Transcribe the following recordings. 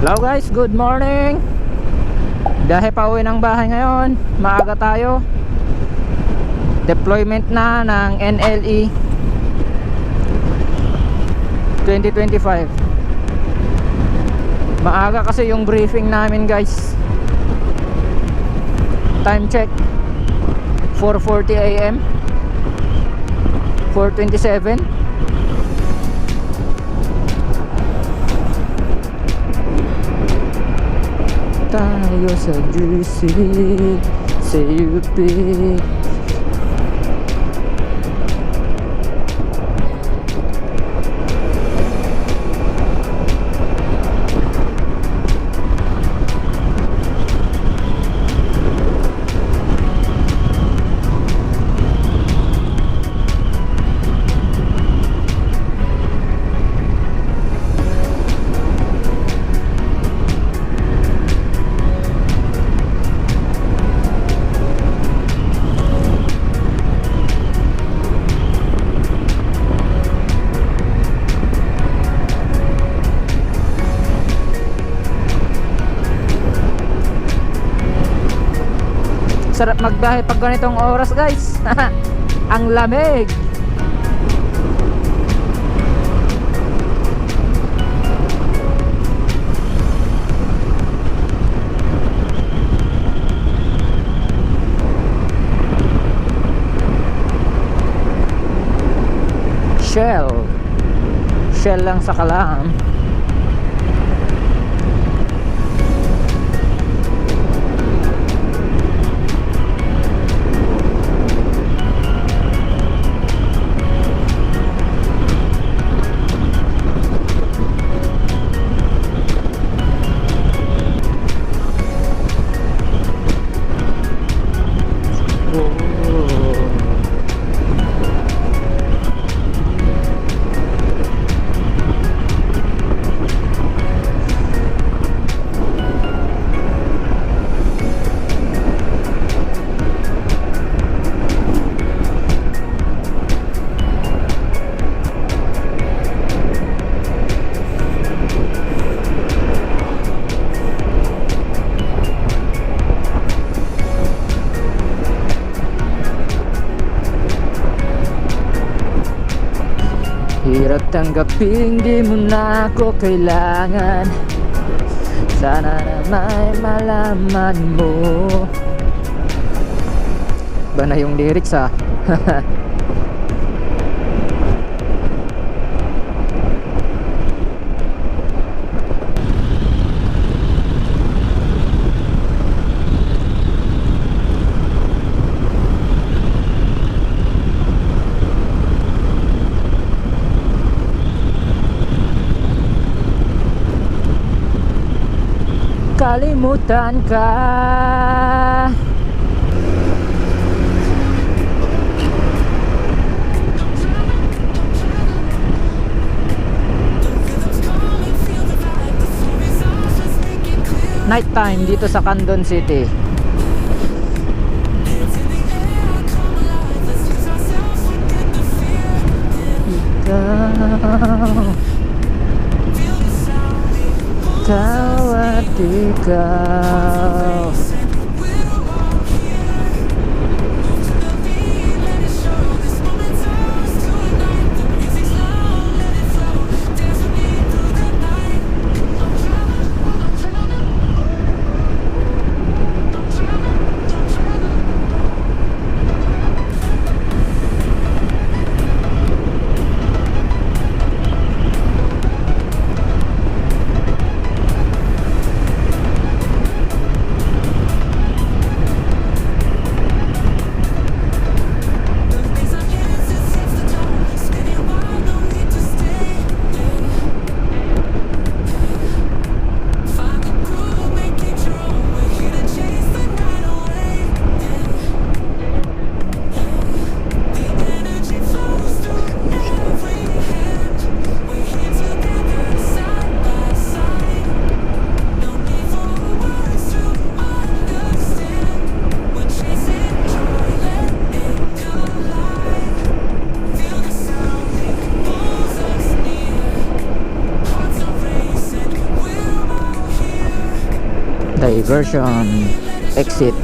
Hello guys, good morning. Dahil pa uwi ng bahay ngayon Maaga tayo. Deployment na ng NLE 2025 Maaga kasi yung briefing namin guys. Time check. 4.40 am 4.27 tayo sa GC sa Sarap magbiyahe pag ganitong oras guys. Ang lamig. Shell. Shell lang sa kalam Hirap tanggapin, di mo na ako kailangan. Sana na may malaman mo. Ba na yung lyrics ah Kalimutan ka. Night time dito sa Candon City. Ikaw ficar. Ikaw version exit.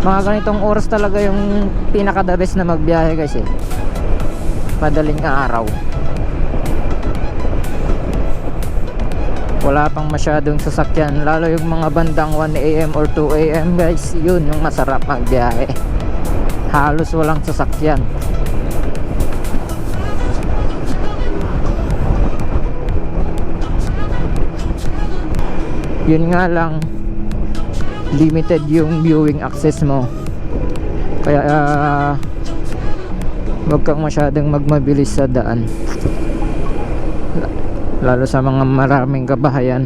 Mga ganitong oras talaga yung pinaka the best na magbiyahe guys eh. Madaling araw wala pang masyadong sasakyan lalo yung mga bandang 1am or 2am guys. Yun yung masarap magbiyahe. Halos walang sasakyan. Yun nga lang limited yung viewing access mo. Kaya uh, wag kang masyadong magmabilis sa daan lalo sa mga maraming kabahayan.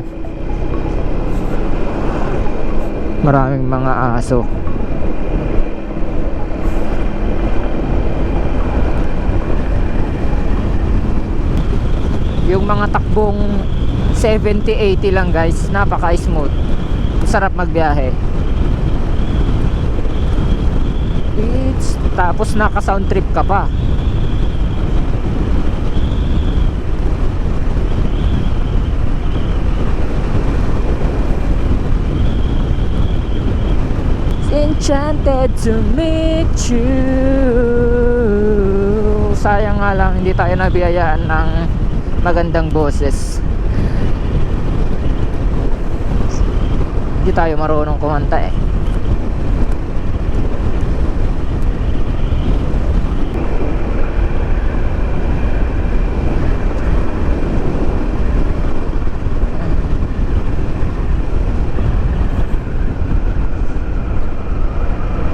Maraming mga aso. Yung mga takbong 70-80 lang guys napaka smooth sarap magbiyahe. It's, tapos naka sound trip ka pa Enchanted to meet you. Sayang nga lang hindi tayo nabiyayaan ng magandang boses. Hindi tayo marunong kumanta eh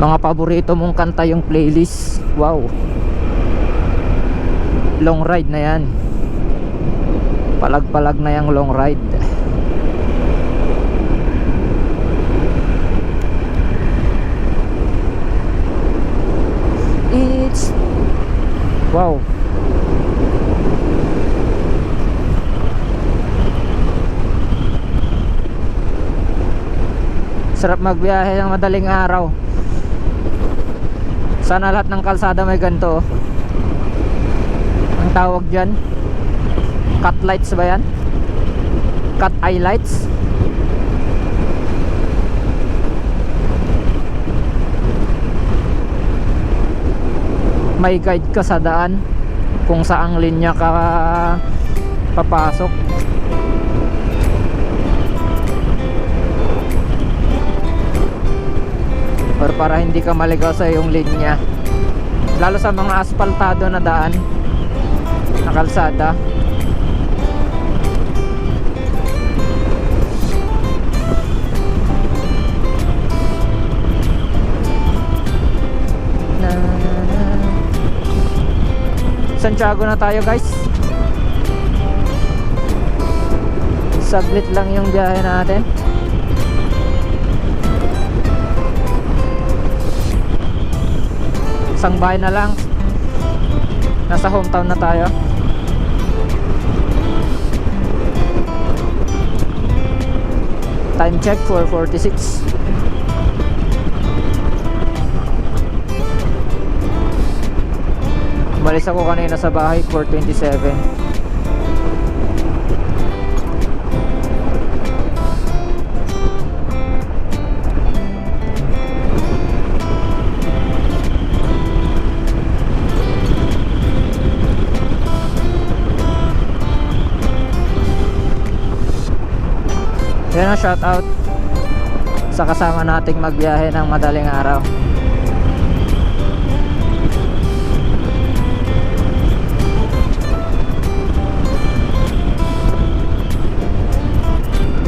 mga paborito mong kanta yung playlist. Wow. Long ride na yan. Palag palag na yung long ride. It's wow. Sarap magbiyahe ng madaling araw sana lahat ng kalsada may ganito oh. ang tawag dyan cut lights ba yan? Cut eye lights? May guide ka sa daan kung saang linya ka papasok or para hindi ka maligaw sa iyong linya. Lalo sa mga asfaltado na daan na kalsada. Santiago na tayo guys. Saglit lang yung biyahe natin isang bahay na lang. Nasa hometown na tayo. Time check 446 Balis ako kanina sa bahay 427 Yan ang shout out sa kasama nating magbiyahe ng madaling araw.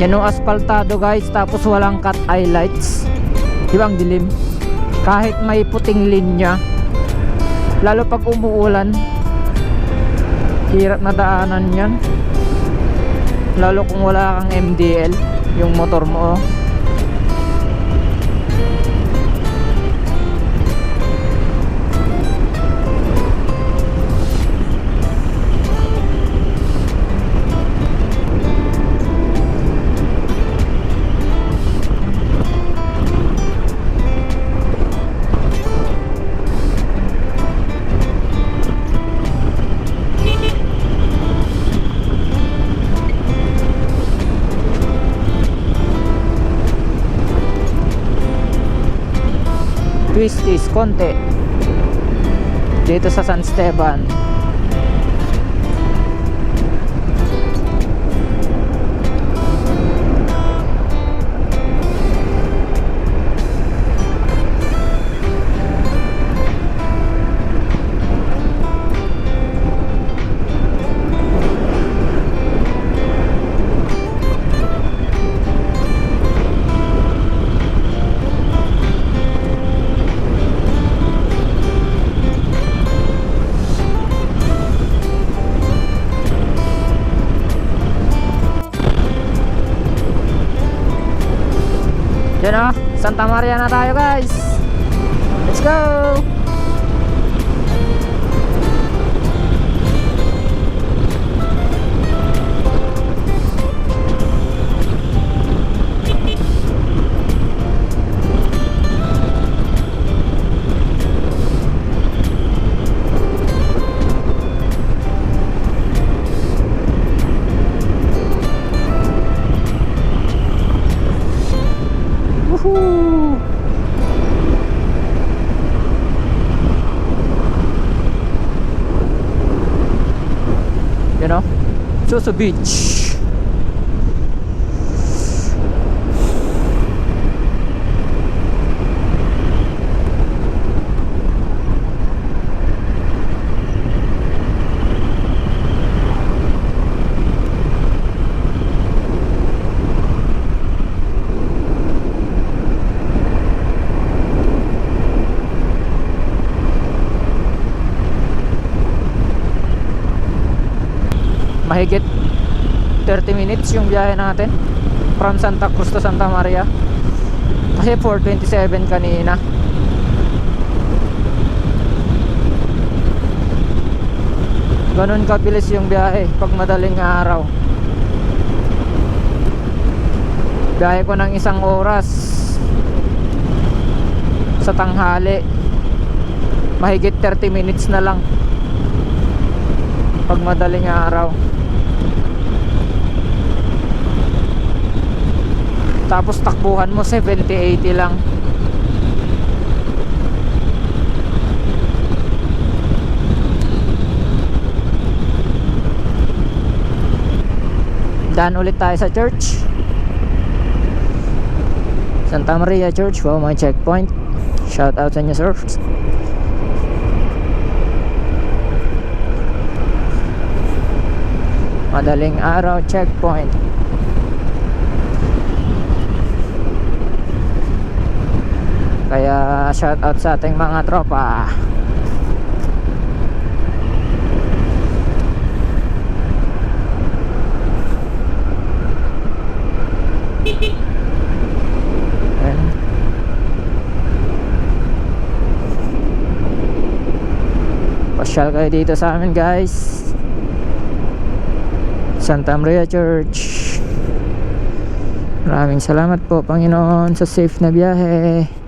Yan yung asfaltado guys tapos walang cut eye lights. Ibang dilim. Kahit may puting linya lalo pag umuulan hirap na daanan yan lalo kung wala kang MDL yung motor mo oh. Twisties konti. Dito sa San Esteban Santa Maria na tayo guys Let's go! Susu Beach. Mahigit 30 minutes yung biyahe natin from Santa Cruz to Santa Maria. Kasi 427 kanina. Ganun kabilis yung biyahe pag madaling araw. Biyahe ko ng isang oras sa tanghali. Mahigit 30 minutes na lang pag madaling araw tapos takbuhan mo 70-80 lang. Daan ulit tayo sa church. Santa Maria Church wow my checkpoint. Shout out sa inyo sir. Madaling araw checkpoint kaya shout out sa ating mga tropa. Pasyal kayo dito sa amin guys. Santa Maria Church. Maraming salamat po Panginoon sa safe na biyahe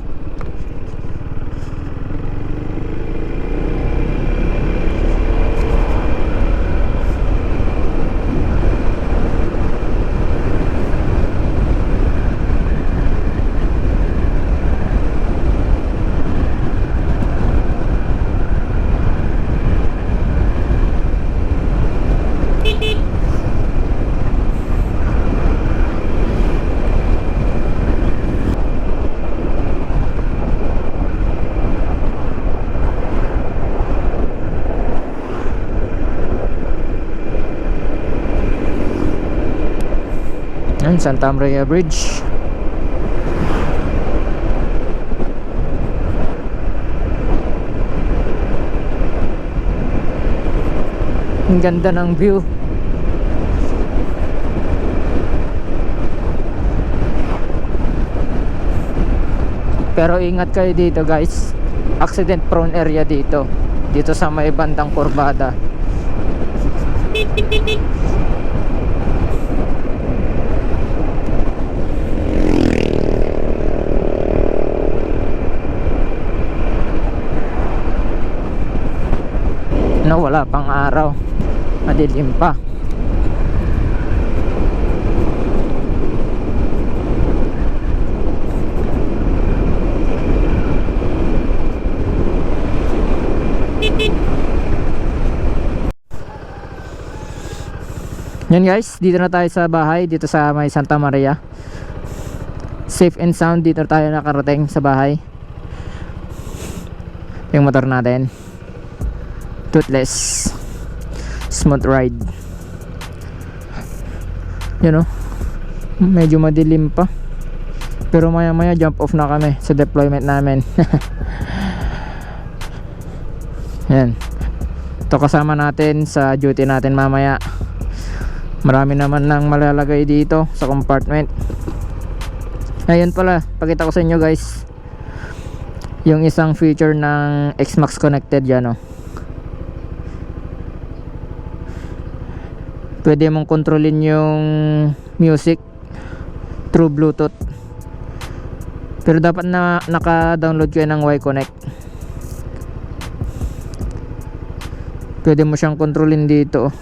Yan, Santa Maria Bridge. Ang ganda ng view. Pero ingat kayo dito guys. Accident prone area dito. Dito sa may bandang kurbada no, wala pang araw madilim pa Yan guys, dito na tayo sa bahay dito sa may Santa Maria. Safe and sound dito tayo nakarating sa bahay. Yung motor natin. Toothless. Smooth ride. You know, medyo madilim pa. Pero maya maya jump off na kami sa deployment namin. Yan. Ito kasama natin sa duty natin mamaya. Marami naman nang malalagay dito sa compartment. Ayun pala, pakita ko sa inyo guys. Yung isang feature ng Xmax connected yan oh. Pwede mong kontrolin yung music through Bluetooth. Pero dapat na naka-download kayo ng Y-Connect. Pwede mo siyang kontrolin dito.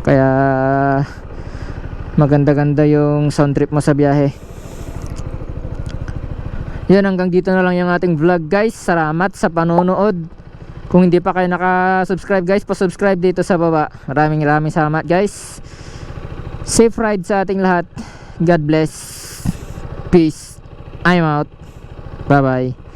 Kaya maganda-ganda yung sound trip mo sa biyahe. Yan hanggang dito na lang yung ating vlog guys. Salamat sa panonood. Kung hindi pa kayo naka-subscribe guys, pa-subscribe dito sa baba. Maraming maraming salamat guys. Safe ride sa ating lahat. God bless. Peace. I'm out. Bye bye.